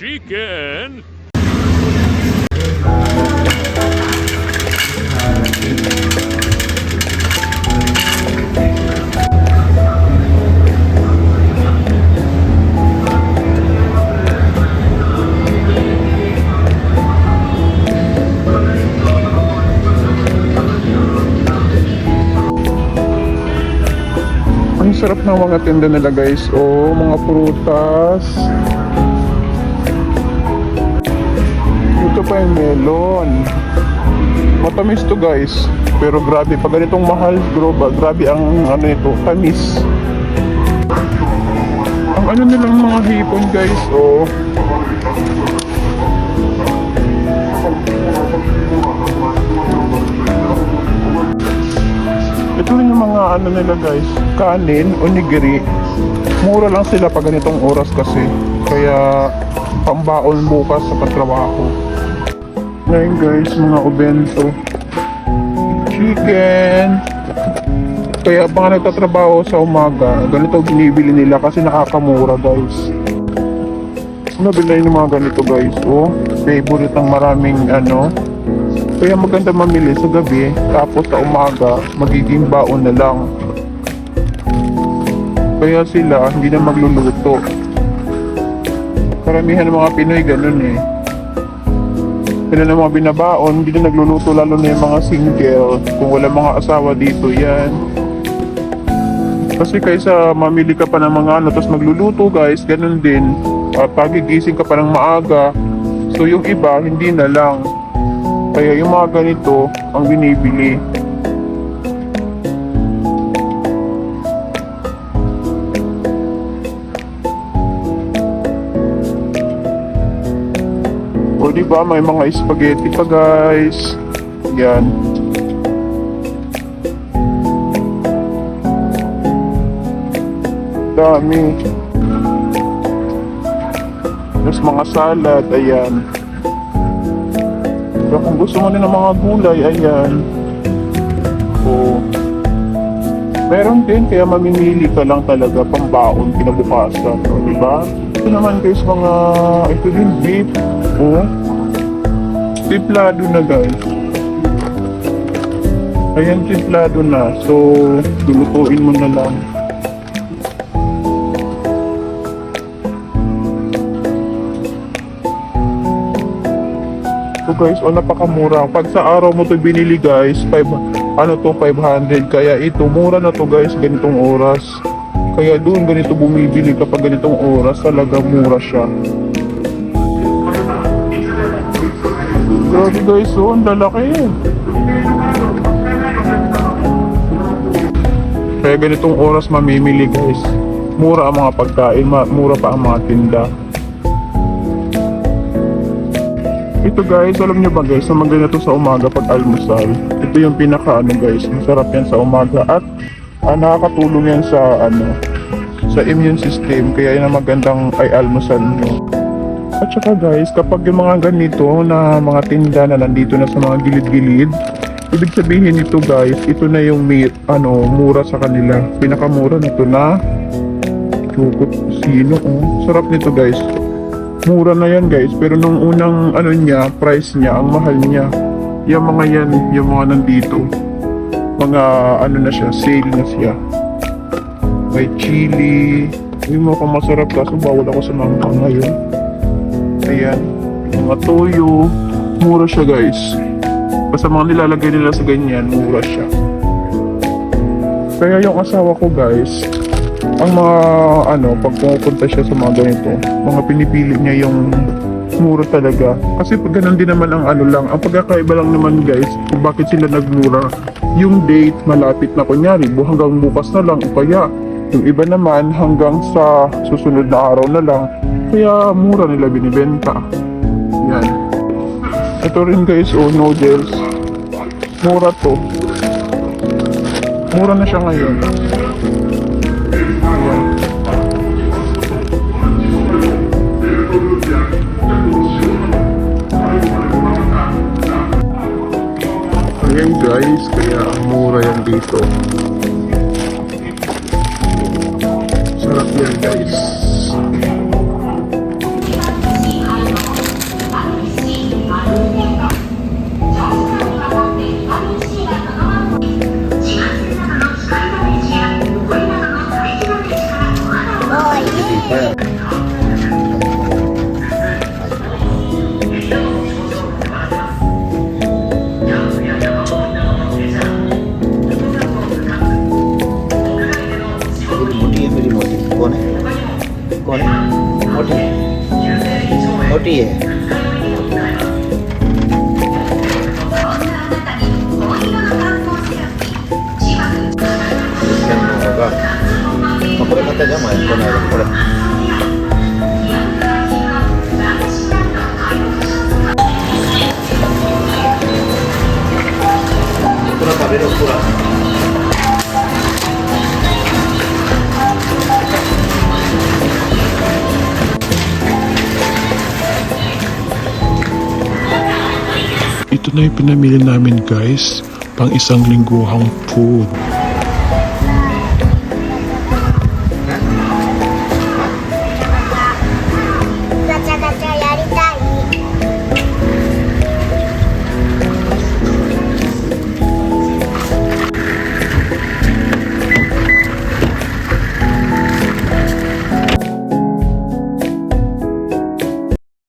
chicken. Ang sarap ng mga tinda nila guys. Oh, mga prutas. Ito pa yung melon. Matamis to guys. Pero grabe, pag ganitong mahal, groba, grabe ang ano ito, tamis. Ang ano nilang mga hipon guys, oh. Ito rin yung mga ano nila guys, kanin, onigiri. Mura lang sila pag ganitong oras kasi. Kaya pambaon bukas sa patrabaho. Ngayon guys, mga obento. Chicken. Kaya mga nagtatrabaho sa umaga, ganito binibili nila kasi nakakamura guys. Nabili yung mga ganito guys. Oh, favorite ng maraming ano, kaya maganda mamili sa gabi, tapos sa umaga, magiging baon na lang. Kaya sila, hindi na magluluto. Karamihan ng mga Pinoy ganun eh. Sila na mga binabaon, hindi na nagluluto lalo na yung mga single. Kung wala mga asawa dito, yan. Kasi kaysa mamili ka pa ng mga ano, tapos magluluto guys, ganun din. At pagigising ka pa ng maaga, so yung iba, hindi na lang. Kaya yung mga ganito ang binibili. O di ba may mga spaghetti pa guys. Yan. Dami. Tapos mga salad, ayan. Pero kung gusto mo din ng mga gulay, ayan. O, meron din, kaya mamimili ka lang talaga pambaon kinabukasan. O, di ba? Ito naman guys, mga, ito din beef. O, tiplado na guys. Ayan, tiplado na. So, lulutuin mo na lang. So guys, oh napakamura. Pag sa araw mo to binili guys, 5 ano to 500. Kaya ito mura na to guys ganitong oras. Kaya doon ganito bumibili kapag ganitong oras, talaga mura siya. Grabe guys, oh, ang lalaki. Kaya ganitong oras mamimili guys. Mura ang mga pagkain, mura pa ang mga tinda. Ito guys, alam nyo ba guys, na maganda to sa umaga pag almusal. Ito yung pinaka ano guys, masarap yan sa umaga at ah, nakakatulong yan sa ano, sa immune system. Kaya yan ang magandang ay almusal nyo. At saka guys, kapag yung mga ganito na mga tinda na nandito na sa mga gilid-gilid, ibig sabihin nito guys, ito na yung may, ano, mura sa kanila. Pinakamura nito na Chukot sino oh. Sarap nito guys. Mura na yan guys, pero nung unang ano niya, price niya, ang mahal niya. Yung mga yan, yung mga nandito. Mga ano na siya, sale na siya. May chili. Yung mga masarap kaso bawal ako sa mga ngayon. Ayan. Mga toyo. Mura siya guys. Basta mga nilalagay nila sa ganyan, mura siya. Kaya yung asawa ko guys, ang mga ano, pag pumupunta siya sa mga ganito, mga pinipili niya yung mura talaga. Kasi pag ganun din naman ang ano lang, ang pagkakaiba lang naman guys, kung bakit sila nagmura, yung date malapit na kunyari, hanggang bukas na lang, o kaya yung iba naman hanggang sa susunod na araw na lang, kaya mura nila binibenta. Yan. Ito rin guys, oh, noodles. Mura to. Mura na siya ngayon. Ayan. Guys, kaya mura yan dito. Sarap yan guys. મોટી これまたこれ。これ食べるこれ。Ito na yung pinamili namin guys, pang isang lingguhang food.